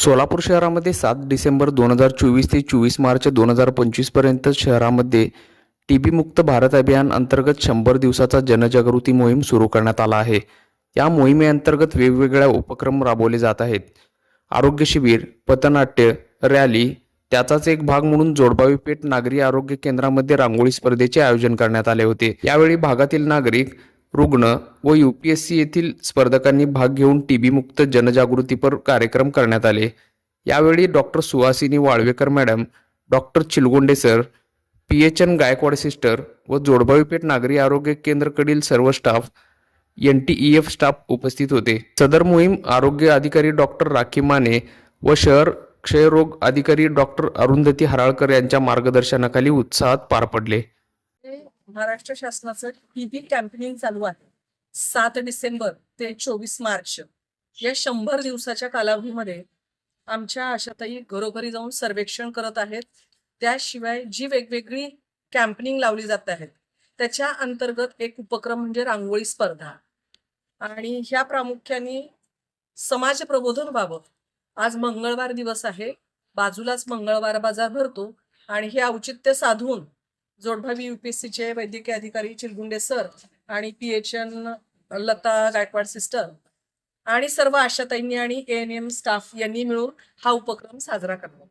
सोलापूर शहरामध्ये सात डिसेंबर दोन हजार चोवीस ते चोवीस मार्च दोन हजार पंचवीसपर्यंत शहरामध्ये टी बी मुक्त भारत अभियान अंतर्गत शंभर दिवसाचा जनजागृती मोहीम सुरू करण्यात आला आहे. या मोहिमेअंतर्गत वेगवेगळ्या उपक्रम राबवले जात आहेत. आरोग्य शिबिर पथनाट्य रॅली त्याचाच एक भाग म्हणून जोडबावी पेठ नागरी आरोग्य केंद्रामध्ये रांगोळी स्पर्धेचे आयोजन करण्यात आले होते. यावेळी भागातील नागरिक रुग्ण व यू पी एस सी येथील स्पर्धकांनी भाग घेऊन टी बीमुक्त जनजागृतीपर कार्यक्रम करण्यात आले. यावेळी doctor Suhasini Walvekar madam doctor Chilgonde sir P H N Gaikwad sister व जोडबावीपेठ नागरी आरोग्य केंद्रकडील सर्व staff N T E F staff उपस्थित होते. सदर मोहीम आरोग्य अधिकारी डॉक्टर राखी माने व शहर क्षयरोग अधिकारी डॉक्टर अरुंधती हराळकर यांच्या मार्गदर्शनाखाली उत्साहात पार पडले. महाराष्ट्र शासनाचं टीव्ही कॅम्पेनिंग चालू आहे सात डिसेंबर ते चोवीस मार्च या शंभर दिवसाच्या कालावधीमध्ये आमच्या आशाताई घरोघरी जाऊन सर्वेक्षण करत आहेत. त्याशिवाय जी वेगवेगळी कॅम्पनिंग लावली जात आहेत त्याच्या अंतर्गत एक उपक्रम म्हणजे रांगोळी स्पर्धा. आणि ह्या प्रामुख्याने समाज प्रबोधन व्हावं. आज मंगळवार दिवस आहे बाजूलाच मंगळवार बाजार भरतो आणि हे औचित्य साधून जोडभावी युपीएससीचे वैद्यकीय अधिकारी चिलगुंडे सर आणि P H N Lata Gaikwad sister आणि सर्व आशाताईंनी आणि ए एन एम स्टाफ यांनी मिळून हा उपक्रम साजरा करतो.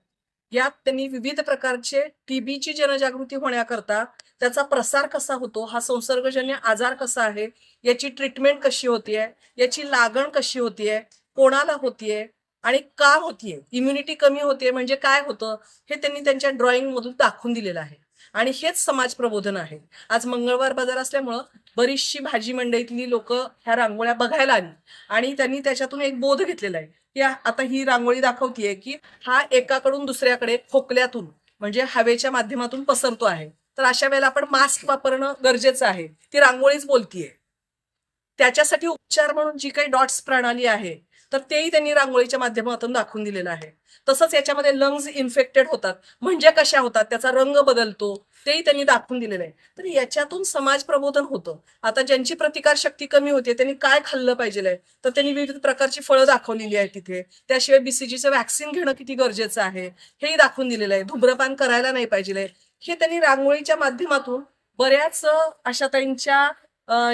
यात त्यांनी विविध प्रकारचे टीबीची जनजागृती होण्याकरता त्याचा प्रसार कसा होतो हा संसर्गजन्य आजार कसा आहे याची ट्रीटमेंट कशी होतीये याची लागण कशी होतीये कोणाला होतीये आणि का होतीये इम्युनिटी कमी होतीये म्हणजे काय होतं हे त्यांनी त्यांच्या ड्रॉइंग मधून दाखवून दिलेलं आहे. आणि हेच समाज प्रबोधन आहे. आज मंगळवार बाजार असल्यामुळं बरीचशी भाजी मंडईतली लोक ह्या रांगोळ्या बघायला आली. आणि त्यांनी त्याच्यातून एक बोध घेतलेला आहे. की आता ही रांगोळी दाखवतीये की हा एकाकडून दुसऱ्याकडे खोकल्यातून म्हणजे हवेच्या माध्यमातून पसरतो आहे. तर अशा वेळेला आपण मास्क वापरणं गरजेचं आहे. ती रांगोळीच बोलतीये. त्याच्यासाठी उपचार म्हणून जी काही डॉट्स प्रणाली आहे तर तेही त्यांनी रांगोळीच्या माध्यमातून दाखवून दिलेलं आहे. तसंच याच्यामध्ये लंग्स इन्फेक्टेड होतात. म्हणजे कशा होतात? त्याचा रंग बदलतो. तेही त्यांनी दाखवून दिलेलं आहे. तर याच्यातून समाज प्रबोधन होतं. आता ज्यांची प्रतिकार शक्ती कमी होते त्यांनी काय खाल्लं पाहिजे तर त्यांनी विविध प्रकारची फळं दाखवलेली आहेत तिथे. त्याशिवाय बीसीजीचं वॅक्सिन घेणं किती गरजेचं आहे? हेही दाखवून दिलेलं आहे. धूम्रपान करायला नाही पाहिजे हे त्यांनी रांगोळीच्या माध्यमातून बऱ्याच आशाताईंच्या अं,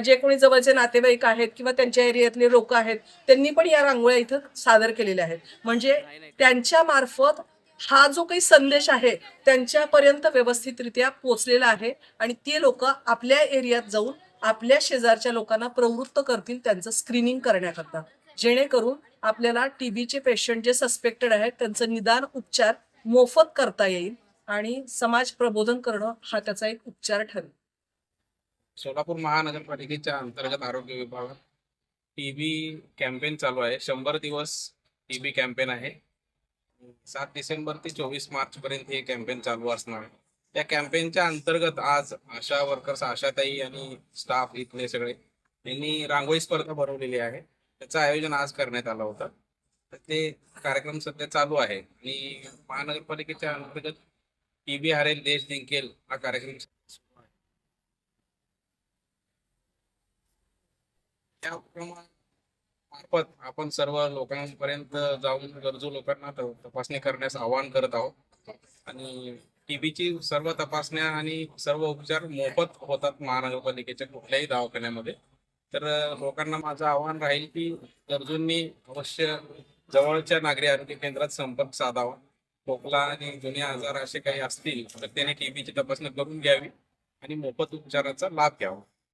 जे कोणी जवळचे नातेवाईक आहेत किंवा त्यांच्या एरियातले लोक आहेत त्यांनी पण या रांगोळ्या इथं सादर केलेल्या आहेत. म्हणजे त्यांच्या मार्फत हा जो काही संदेश आहे त्यांच्यापर्यंत व्यवस्थितरित्या पोचलेला आहे आणि ते लोक आपल्या एरियात जाऊन आपल्या शेजारच्या लोकांना प्रवृत्त करतील त्यांचं स्क्रीनिंग करण्याकरता. जेणेकरून आपल्याला टीबीचे पेशंट जे सस्पेक्टेड आहेत त्यांचं निदान उपचार मोफत करता येईल आणि समाज प्रबोधन करणं हा त्याचा एक उपचार ठरेल. सोलापूर महानगरपालिकेच्या अंतर्गत आरोग्य विभागात टीबी कॅम्पेन चालू आहे. शंभर दिवस टीबी कॅम्पेन आहे. सात डिसेंबर ते चोवीस मार्च पर्यंत हे कॅम्पेन चालू असणार आहे. त्या कॅम्पेनच्या अंतर्गत आज आशा वर्कर्स आशाताई आणि स्टाफ इथले सगळे यांनी रांगोळी स्पर्धा भरवलेली आहे. त्याचं आयोजन आज करण्यात आलं होतं. तर ते कार्यक्रम सध्या चालू आहे. आणि महानगरपालिकेच्या अंतर्गत टीबी हरेल देश जिंकेल हा कार्यक्रम सुरू आहे त्या मार्फत आपण सर्व लोकांपर्यंत जाऊन गरजू लोकांना तपासणी करण्यास आवाहन करत आहोत. आणि टीबीची सर्व तपासण्या आणि सर्व उपचार मोफत होतात महानगरपालिकेच्या कुठल्याही दवाखान्यामध्ये. तर लोकांना माझं आवाहन राहील की गरजूंनी अवश्य जवळच्या नागरी आरोग्य केंद्रात संपर्क साधावा. खोकला आणि जुने आजार असे काही असतील तर त्याने टीबीची तपासणी करून घ्यावी आणि मोफत उपचाराचा लाभ घ्यावा.